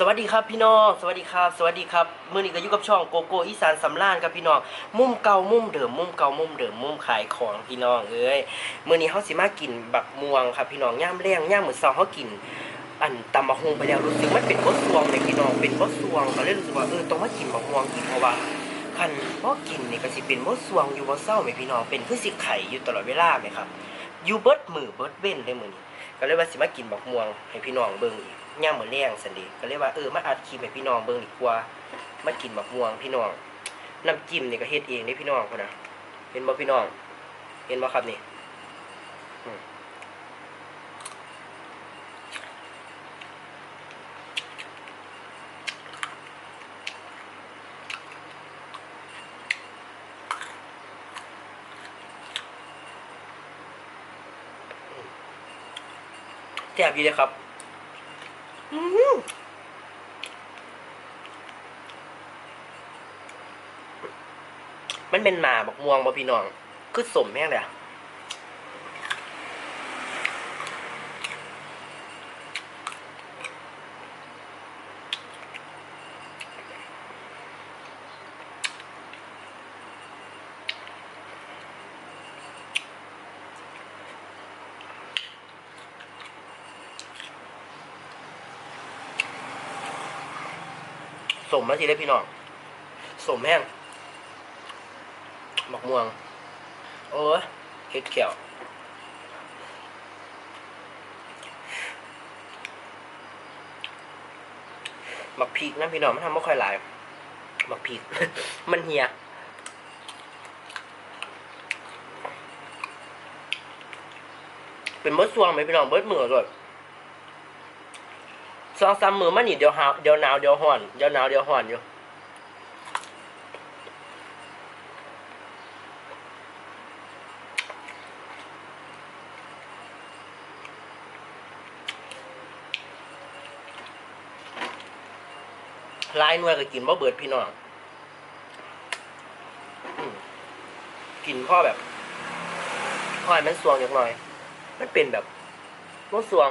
สวัสดีครับพี่น้อง สวัสดีครับ สวัสดีครับมื่อนี้ก็อยู่กับช่องโกโก้อีสานสำราญครับพี่น้อง มุมเก่ามุมเดิมมุมเก่ามุมเดิมมุมขายของพี่น้องเอ้ยมื่อนี้เขาสิมากินบักม่วงครับพี่น้องย่ามแรงย่ามเหมือนเช้าเขากิน อันตำบักฮงไปแล้วรู้สึกมันเป็นบดซวงเลยพี่น้องเป็นบดซวงก็เลยรู้สึกว่าเออต้องมากินบักม่วงกินเพราะว่าคันพอกินนี่ก็สิเป็นบดซวงอยู่บ่เศร้าไหมพี่น้องเป็นคือสิไข่อยู่ตลอดเวลาไหมครับอยู่เบิดมือเบิดเว้นเลยมื้อนี้ ก็เลยว่าสิมากินบักม่วงให้พี่น้องเบิ่งอีกย่ามมื้อแรงสันดิก็เลยว่าเออมาอัดคลิปให้พี่น้องเบิ่งดีกว่ามากินบักม่วงพี่น้องน้ำจิ้มนี่ก็เฮ็ดเองเด้พี่น้องคนน่ะเห็นบ่พี่น้อง เห็นบ่ครับนี่ ซ่บดีเลยครับอื้อหือมันเป็นหมาบักม่วงบ่พี่น้อง คือสมแม่งเลยอะ สมมาทีเลยพี่น้องสมแห้งบักม่วง โอ้เฮ็ดแขวบักพีกนะพี่น้องมันทำไม่ค่อยหลายบักพีกมันเหียเป็นเบิดสวงไหมพี่น้องเบิดมือด้วย สองสามมือมันนี่เดี๋ยวหาวเดี๋ยวหนาวเดี๋ยวห่อนเดี๋ยวหนาวเดี๋ยวห่อนอยู่ลายนวยก็กินบ่เบิดพี่น้องอกินพ่อแบบพ่อให้มันสวงอย่างหน่อย มันเป็นแบบมันสวง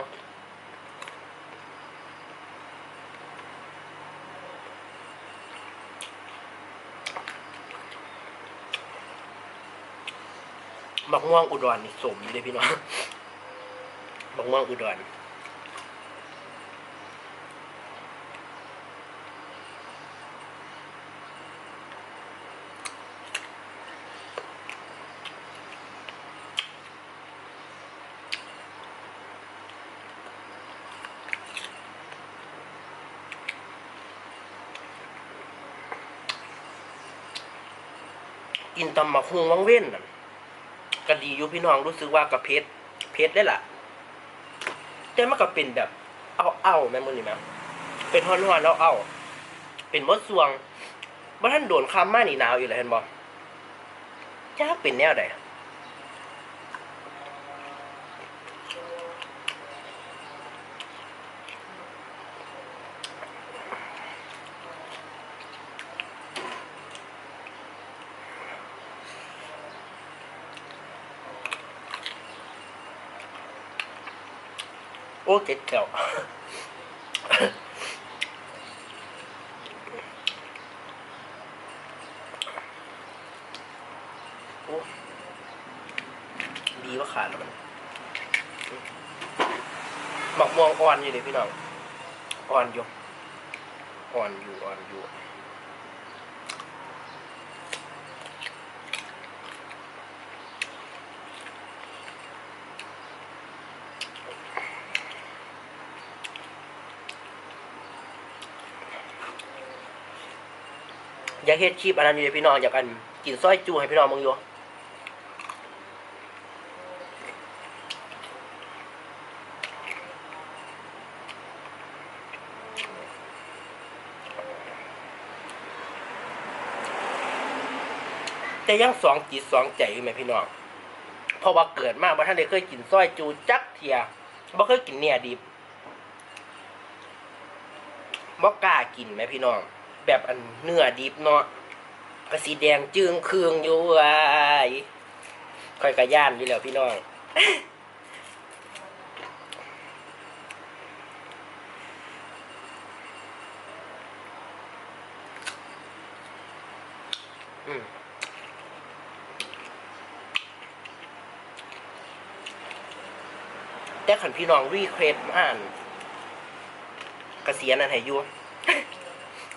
บักม่วงอุดรนี่สมอยู่เลยพี่น้องบักม่วงอุดรกินตำหมักฮวงวังเว้นน่ะ ก็ดีอยู่พี่น้องรู้สึกว่ากับเพชรเพชรได้ล่ะ แต่มันก็เป็นแบบ เอาเอาแม่มือนี่แม่เป็นห้อนๆแล้วเอาเป็นมดสวงบ่ท่านโดนคำมานี่หนาวอยู่เลยเห็นบ่จ้าเป็นแนวใด โอ้เจ็ดแก้วโอ้ดีว่าขาดแล้วมันหมักม่วงอ่อนอยู่เลยพี่น้องอ่อนอยู่อ่อนอยู่อ่อนอยู่ อยาเฮ็ดคลิปอันนั้นอยู่เลยพี่น้องอยากกันกินซอยจูให้พี่น้องมึงอยู่แต่ยังสองจิตสองใจอยู่ไหมพี่น้องเพราะว่าเกิดมาบ่ท่านได้เคยกินซอยจูจักเทียบ่เคยกินเนี่ยดิบบ่กล้ากินไหมพี่น้อง แบบอันเนื้อดิบเนาะกระสีแดงจึงเครืองอยู่ไอ้ค่อยกระย่านอยู่แล้วพี่น้องแต่ขันพี่น้องรีเควสอ่านกระเสียนันให้ยู่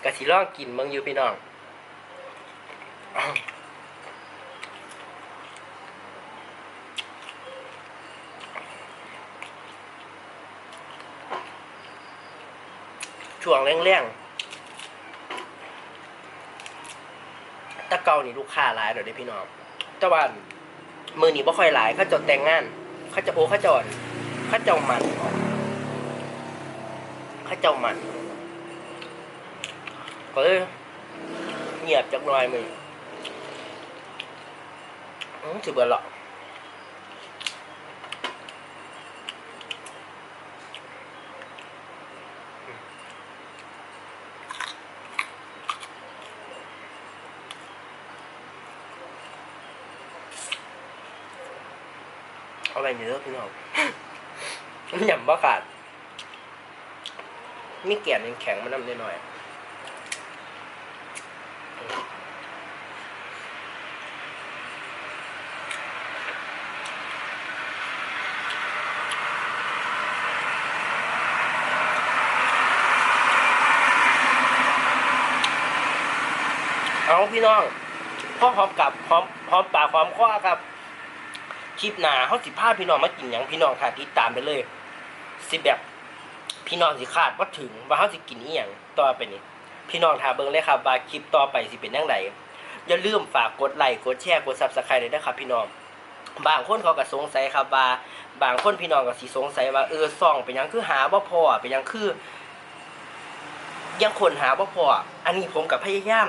กระสีลองกินเมืองอยู่พี่น้องช่วงแรงๆตะเกานี่ลูกค้าหลายเดี๋ยวนี้พี่น้องแต่ว่ามือนี้บ่ค่อยหลายเขาจะแต่งงาน เขาจะโอ้เขาจอ่อนเขาเจ้ามันเขาเจ้ามัน ก็เลยเงียบจักหน่อยมืออืมถือเบื่อหรอกเอาไรเนื้อพี่น้องหย่ำบ่ขาด มีแก่นยังแข็งมันน้ำนิดหน่อยเพี่น้องพ่อพร้อมกับพร้อมพร้อมปากพร้อมคว้าครับคลิปหนาเขาสิพาพี่น้องมากินหยังพี่น้องค่ะติดตามไปเลย สิแบบพี่น้องสิคาดว่าถึงว่าเขาสิกินอีหยังต่อไปนี้พี่น้องถามเบิ่งเลยครับว่าคลิปต่อไปสิเป็นยังไงอย่าลืมฝากกดไลค์กดแชร์กดซับสไครต์เลยนะครับพี่น้องบางคนเขาก็สงสัยครับว่า บางคนพี่น้องก็สิสงสัยว่าเออซองเป็นยังคือหาบ่าพอเป็นยังคือ ยังคนหาบ่าพออันนี้ผมกับพยายาม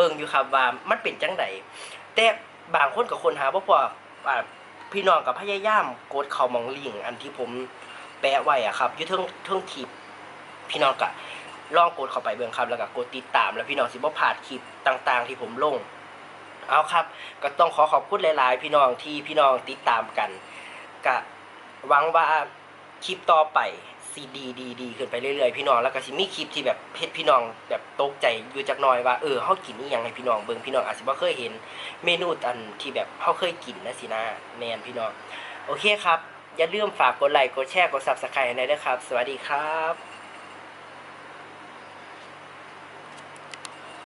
บิ่งอยู่ครับว่ามันเป็นจังไดแต่บางคนกับคนหาบ่พออ่าพี่น้องกับพยายามกดเขามองลิงอันที่ผมแปะไว้อะครับอยู่เทิงเทิงคลิปพี่น้องก็ลองกดเข้าไปเบิ่งครับ แล้วก็กดติดตาม แล้วพี่น้องสิบ่พลาดคลิปต่าง ๆ ที่ผมลง เอาครับ ก็ต้องขอขอบคุณหลาย ๆ พี่น้องที่พี่น้องติดตามกันก็หวังว่าคลิปต่อไป ซีดีดีดีขึ้นไปเรื่อยๆพี่น้องแล้วก็สิมีคลิปที่แบบเพชรพี่น้องแบบตกใจอยู่จักหน่อยว่าเออเฮากินนี่ยังให้พี่น้องเบิ่งพี่น้องอาจสิบ่เคยเห็นเมนูอันที่แบบเฮาเคยกินนะสินะแมนพี่น้องโอเคครับอย่าลืมฝากกดไลค์กดแชร์กดซับสไครต์ให้ด้วยครับ สวัสดีครับ